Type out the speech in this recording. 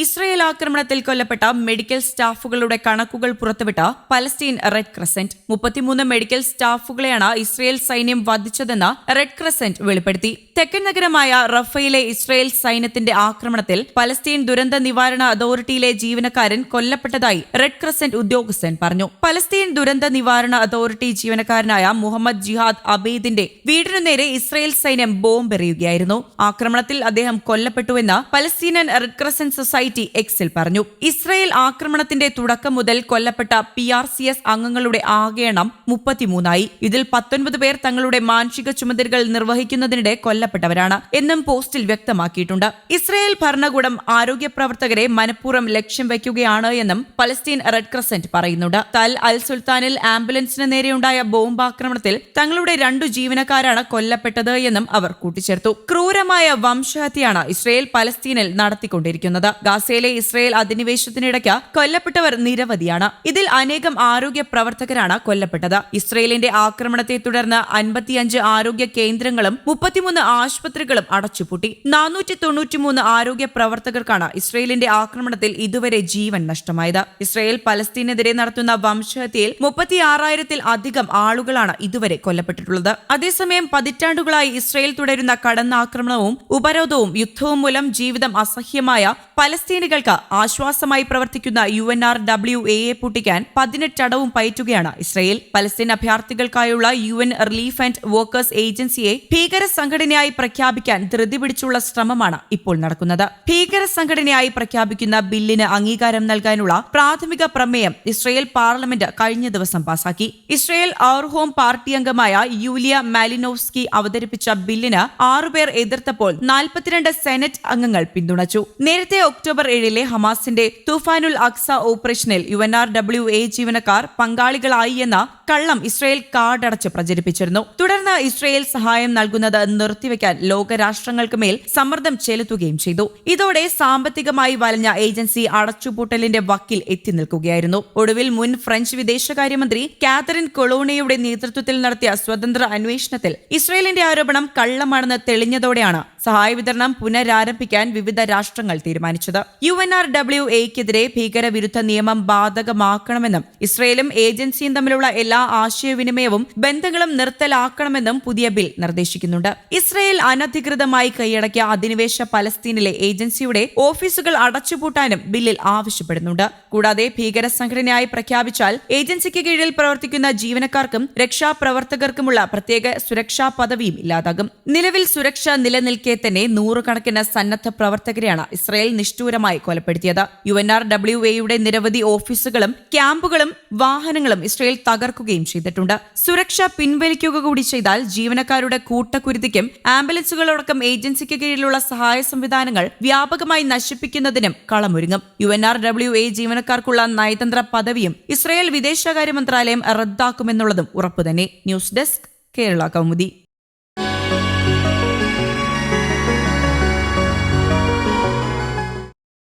Israel ആക്രമണത്തിൽ കൊല്ലപ്പെട്ട medical സ്റ്റാഫുകളുടെ കണക്കുകൾ പുറത്തുവിട്ട പലസ്തീൻ റെഡ് ക്രസന്റ്. മുപ്പത്തിമൂന്ന് മെഡിക്കൽ സ്റ്റാഫുകളെയാണ് ഇസ്രയേൽ സൈന്യം വധിച്ചതെന്ന് റെഡ് ക്രസന്റ് വെളിപ്പെടുത്തി. തെക്കൻ നഗരമായ റഫയിലെ ഇസ്രയേൽ സൈന്യത്തിന്റെ ആക്രമണത്തിൽ പലസ്തീൻ ദുരന്ത നിവാരണ അതോറിറ്റിയിലെ ജീവനക്കാരൻ കൊല്ലപ്പെട്ടതായി റെഡ് ക്രസന്റ് ഉദ്യോഗസ്ഥൻ പറഞ്ഞു. പലസ്തീൻ ദുരന്ത നിവാരണ അതോറിറ്റി ജീവനക്കാരനായ മുഹമ്മദ് ജിഹാദ് അബീദിന്റെ വീടിനു നേരെ ഇസ്രയേൽ സൈന്യം ബോംബെറിയുകയായിരുന്നു. ആക്രമണത്തിൽ അദ്ദേഹം കൊല്ലപ്പെട്ടുവെന്ന് പലസ്തീനൻ റെഡ് ക്രസന്റ് സൊസൈറ്റി എക്സിൽ പറഞ്ഞു. ഇസ്രയേൽ ആക്രമണത്തിന്റെ തുടക്കം മുതൽ കൊല്ലപ്പെട്ട പി ആർ സി എസ് അംഗങ്ങളുടെ ആകെ എണ്ണം മുപ്പത്തിമൂന്നായി. ഇതിൽ പത്തൊൻപത് പേർ തങ്ങളുടെ മാനുഷിക ചുമതലകൾ നിർവഹിക്കുന്നതിനിടെ കൊല്ലപ്പെട്ടവരാണ് എന്നും പോസ്റ്റിൽ വ്യക്തമാക്കിയിട്ടുണ്ട്. ഇസ്രയേൽ ഭരണകൂടം ആരോഗ്യ പ്രവർത്തകരെ മനഃപൂർവം ലക്ഷ്യം വയ്ക്കുകയാണ് എന്നും പലസ്തീൻ റെഡ് ക്രസന്റ് പറയുന്നുണ്ട്. തൽ അൽ സുൽത്താനിൽ ആംബുലൻസിന് നേരെയുണ്ടായ ബോംബാക്രമണത്തിൽ തങ്ങളുടെ രണ്ടു ജീവനക്കാരാണ് കൊല്ലപ്പെട്ടത് എന്നും അവർ കൂട്ടിച്ചേർത്തു. ക്രൂരമായ വംശഹത്യയാണ് ഇസ്രയേൽ പലസ്തീനിൽ നടത്തിക്കൊണ്ടിരിക്കുന്നത്. ഗാസയിലെ ഇസ്രയേൽ അധിനിവേശത്തിനിടയ്ക്ക് കൊല്ലപ്പെട്ടവർ നിരവധിയാണ്. ഇതിൽ അനേകം ആരോഗ്യ പ്രവർത്തകരാണ് കൊല്ലപ്പെട്ടത്. ഇസ്രയേലിന്റെ ആക്രമണത്തെ തുടർന്ന് അൻപത്തിയഞ്ച് ആരോഗ്യ കേന്ദ്രങ്ങളും മുപ്പത്തിമൂന്ന് ആശുപത്രികളും അടച്ചുപൂട്ടി. നാനൂറ്റി തൊണ്ണൂറ്റിമൂന്ന് ആരോഗ്യ പ്രവർത്തകർക്കാണ് ഇസ്രയേലിന്റെ ആക്രമണത്തിൽ ഇതുവരെ ജീവൻ നഷ്ടമായത്. ഇസ്രയേൽ പലസ്തീനെതിരെ നടത്തുന്ന വംശഹത്യയിൽ മുപ്പത്തിയാറായിരത്തിൽ അധികം ആളുകളാണ് ഇതുവരെ കൊല്ലപ്പെട്ടിട്ടുള്ളത്. അതേസമയം പതിറ്റാണ്ടുകളായി ഇസ്രയേൽ തുടരുന്ന കടന്നാക്രമണവും ഉപരോധവും യുദ്ധവും മൂലം ജീവിതം അസഹ്യമായ പലസ്തീനികൾക്ക് ആശ്വാസമായി പ്രവർത്തിക്കുന്ന U N R W A A പൂട്ടിക്കാൻ പതിനെട്ടടവും പയറ്റുകയാണ് Israel. Palestine അഭയാർത്ഥികൾക്കായുള്ള U N relief and workers ഏജൻസിയെ ഭീകര സംഘടനയായി പ്രഖ്യാപിക്കാൻ ധൃതി പിടിച്ചുള്ള ശ്രമമാണ് ഇപ്പോൾ നടക്കുന്നത്. ഭീകര സംഘടനയായി പ്രഖ്യാപിക്കുന്ന ബില്ലിന് അംഗീകാരം നൽകാനുള്ള പ്രാഥമിക പ്രമേയം ഇസ്രയേൽ പാർലമെന്റ് കഴിഞ്ഞ ദിവസം പാസാക്കി. ഇസ്രയേൽ ഔർ ഹോം പാർട്ടി അംഗമായ യൂലിയ മാലിനോവ്സ്കി അവതരിപ്പിച്ച ബില്ലിന് ആറുപേർ എതിർത്തപ്പോൾ നാൽപ്പത്തിരണ്ട് സെനറ്റ് അംഗങ്ങൾ പിന്തുണച്ചു. നേരത്തെ ഒക്ടോബർ ഏഴിലെ ഹമാസിന്റെ തുഫാനുൽ അക്സ ഓപ്പറേഷനിൽ U N R W A ജീവനക്കാർ പങ്കാളികളായി എന്ന കള്ളം ഇസ്രയേൽ കാർഡടച്ച് പ്രചരിപ്പിച്ചിരുന്നു. തുടർന്ന് ഇസ്രയേൽ സഹായം നൽകുന്നത് നിർത്തിവെക്കാൻ ലോകരാഷ്ട്രങ്ങൾക്ക് മേൽ സമ്മർദ്ദം ചെലുത്തുകയും ചെയ്തു. ഇതോടെ സാമ്പത്തികമായി വലഞ്ഞ ഏജൻസി അടച്ചുപൂട്ടലിന്റെ വക്കിൽ എത്തി നിൽക്കുകയായിരുന്നു. ഒടുവിൽ മുൻ ഫ്രഞ്ച് വിദേശകാര്യമന്ത്രി കാതറിൻ കൊളോണയുടെ നേതൃത്വത്തിൽ നടത്തിയ സ്വതന്ത്ര അന്വേഷണത്തിൽ ഇസ്രയേലിന്റെ ആരോപണം കള്ളമാണെന്ന് തെളിഞ്ഞതോടെയാണ് സഹായ വിതരണം പുനരാരംഭിക്കാൻ വിവിധ രാഷ്ട്രങ്ങൾ തീരുമാനിച്ചത്. യു എൻ ആർ ഡബ്ല്യു എക്കെതിരെ ഭീകരവിരുദ്ധ നിയമം ബാധകമാക്കണമെന്നും ഇസ്രയേലും ഏജൻസിയും തമ്മിലുള്ള എല്ലാ ആശയവിനിമയവും ബന്ധങ്ങളും നിർത്തലാക്കണമെന്നും പുതിയ ബിൽ നിർദ്ദേശിക്കുന്നുണ്ട്. ഇസ്രയേൽ അനധികൃതമായി കൈയടക്കിയ അധിനിവേശ പലസ്തീനിലെ ഏജൻസിയുടെ ഓഫീസുകൾ അടച്ചുപൂട്ടാനും ബില്ലിൽ ആവശ്യപ്പെടുന്നുണ്ട്. കൂടാതെ ഭീകര സംഘടനയായി പ്രഖ്യാപിച്ചാൽ ഏജൻസിക്ക് കീഴിൽ പ്രവർത്തിക്കുന്ന ജീവനക്കാർക്കും രക്ഷാപ്രവർത്തകർക്കുമുള്ള പ്രത്യേക സുരക്ഷാ പദവിയും ഇല്ലാതാകും. നിലവിൽ സുരക്ഷ നിലനിൽക്കെ തന്നെ നൂറുകണക്കിന് സന്നദ്ധ പ്രവർത്തകരെയാണ് ഇസ്രായേൽ നിഷ്ഠൂരമായി കൊലപ്പെടുത്തിയത്. യു എൻ ആർ ഡബ്ല്യു എയുടെ നിരവധി ഓഫീസുകളും ക്യാമ്പുകളും വാഹനങ്ങളും ഇസ്രായേൽ തകർക്കുകയും ചെയ്തിട്ടുണ്ട്. സുരക്ഷ പിൻവലിക്കുക കൂടി ചെയ്താൽ ജീവനക്കാരുടെ കൂട്ടക്കുരുതിക്കും ആംബുലൻസുകളടക്കം ഏജൻസിക്ക് കീഴിലുള്ള സഹായ സംവിധാനങ്ങൾ വ്യാപകമായി നശിപ്പിക്കുന്നതിനും കളമൊരുങ്ങും. U N R W A ജീവനക്കാർക്കുള്ള നയതന്ത്ര പദവിയും ഇസ്രായേൽ വിദേശകാര്യ മന്ത്രാലയം റദ്ദാക്കുമെന്നുള്ളതും ഉറപ്പുതന്നെ. News desk Kerala Kaumudi.